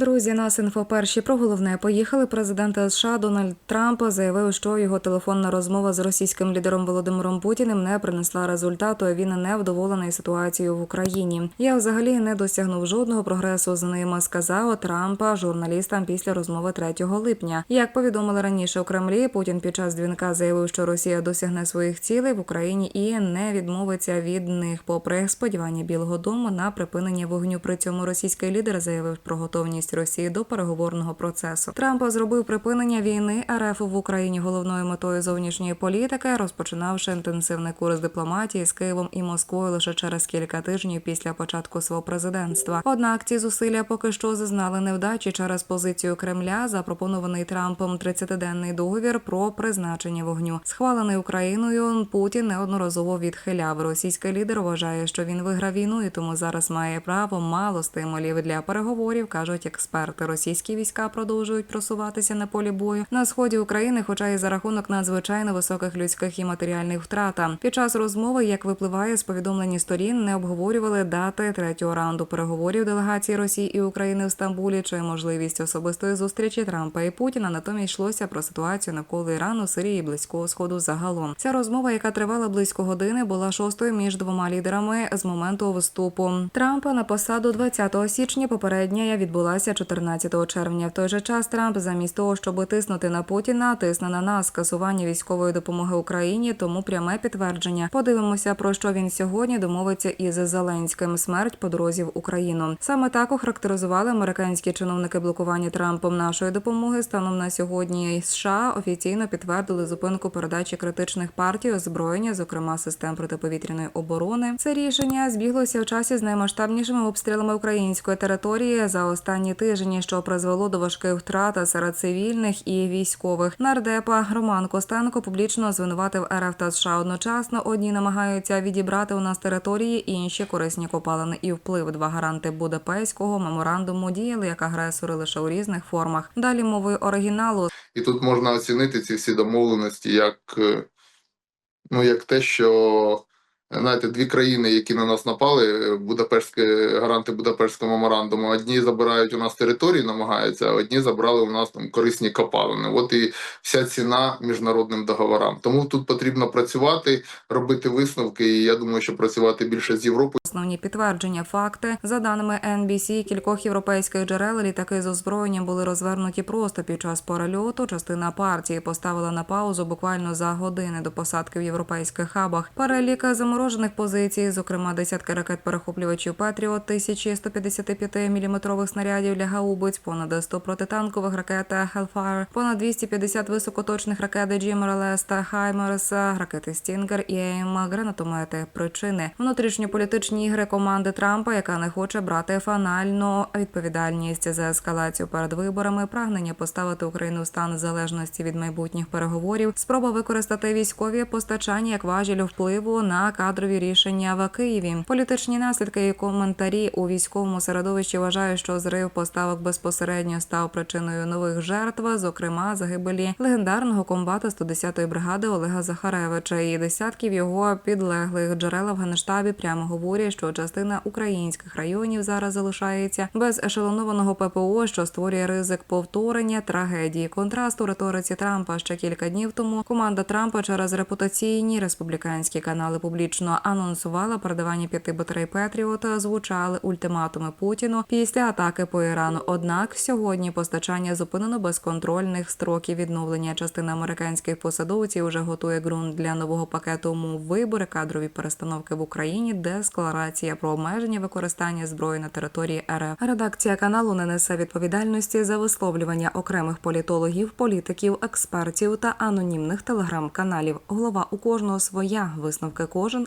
Друзі, нас інфоперші про головне поїхали. Президент США Дональд Трамп заявив, що його телефонна розмова з російським лідером Володимиром Путіним не принесла результату. а Він не вдоволений ситуацією в Україні. Я взагалі не досягнув жодного прогресу з ним. Сказав Трампа журналістам після розмови 3 липня. Як повідомили раніше у Кремлі, Путін під час дзвінка заявив, що Росія досягне своїх цілей в Україні і не відмовиться від них, попри сподівання Білого Дому на припинення вогню. При цьому російський лідер заявив про готовність Росії до переговорного процесу. Трамп зробив припинення війни РФ в Україні головною метою зовнішньої політики, розпочинавши інтенсивний курс дипломатії з Києвом і Москвою лише через кілька тижнів після початку свого президентства. Однак ці зусилля поки що зазнали невдачі через позицію Кремля, запропонований Трампом 30-денний договір про призначення вогню, схвалений Україною. Путін неодноразово відхиляв. Російський лідер вважає, що він виграв війну, і тому зараз має право мало стимулів для переговорів, кажуть експерти. Російські війська продовжують просуватися на полі бою на сході України, хоча і за рахунок надзвичайно високих людських і матеріальних втрат. Під час розмови, як випливає з повідомлені сторін, не обговорювали дати третього раунду переговорів делегації Росії і України в Стамбулі чи можливість особистої зустрічі Трампа і Путіна. Натомість йшлося про ситуацію навколо Ірану, Сирії і Близького Сходу загалом. Ця розмова, яка тривала близько години, була шостою між двома лідерами з моменту вступу Трампа на посаду 20 січня. Попередня відбулася 14 червня. В той же час Трамп, замість того, щоб тиснути на Путіна, тисне на нас скасування військової допомоги Україні. Тому пряме підтвердження. Подивимося, про що він сьогодні домовиться із Зеленським. Смерть по дорозі в Україну. Саме так охарактеризували американські чиновники блокування Трампом нашої допомоги. Станом на сьогодні США офіційно підтвердили зупинку передачі критичних партій озброєння, зокрема систем протиповітряної оборони. Це рішення збіглося в часі з наймасштабнішими обстрілами української території за останні тижні, що призвело до важких втрат серед цивільних і військових. Нардепа Роман Костенко публічно звинуватив РФ та США одночасно. Одні намагаються відібрати у нас території, інші корисні копалини і вплив. Два гаранти Будапештського меморандуму діяли як агресори лише у різних формах. Далі мовою оригіналу І тут можна оцінити ці всі домовленості як, е, ну, як те, що знаєте, дві країни, які на нас напали, Будапештське гаранти Будапештського меморандуму, одні забирають у нас території, намагаються, а одні забрали у нас там корисні копалини. От і вся ціна міжнародним договорам. Тому тут потрібно працювати, робити висновки. І я думаю, що працювати більше з Європою. Основні підтвердження факти за даними NBC, кількох європейських джерел літаки з озброєнням були розвернуті просто під час перельоту. Частина партії поставила на паузу буквально за години до посадки в європейських хабах. Перелік заморожених позицій, зокрема десятки ракет перехоплювачів Петріот, тисячі 155 мм снарядів для гаубиць, понад 100 протитанкових ракет Hellfire, понад 250 високоточних ракет GMLRS та Хаймерс, ракети Стінгер і ЕМ, гранатомети. Причини внутрішньополітичні ігри команди Трампа, яка не хоче брати фанальну відповідальність за ескалацію перед виборами, прагнення поставити Україну в стан залежності від майбутніх переговорів, спроба використати військові постачання як важіль впливу на кадрові рішення в Києві. Політичні наслідки і коментарі у військовому середовищі вважають, що зрив поставок безпосередньо став причиною нових жертв, зокрема загибелі легендарного комбата 110-ї бригади Олега Захаревича і десятків його підлеглих джерела в генштабі прямо говорять, що частина українських районів зараз залишається без ешелонованого ППО, що створює ризик повторення трагедії. Контраст у риториці Трампа ще кілька днів тому команда Трампа через репутаційні республіканські канали публічно анонсувала передавання п'яти батарей Петріота. Звучали ультиматуми Путіну після атаки по Ірану. Однак сьогодні постачання зупинено без контрольних строків відновлення. Частина американських посадовців вже готує ґрунт для нового пакету умов вибори, кадрові перестановки в Україні, декларація про обмеження використання зброї на території РФ. Редакція каналу не несе відповідальності за висловлювання окремих політологів, політиків, експертів та анонімних телеграм-каналів. Голова у кожного своя висновки кожен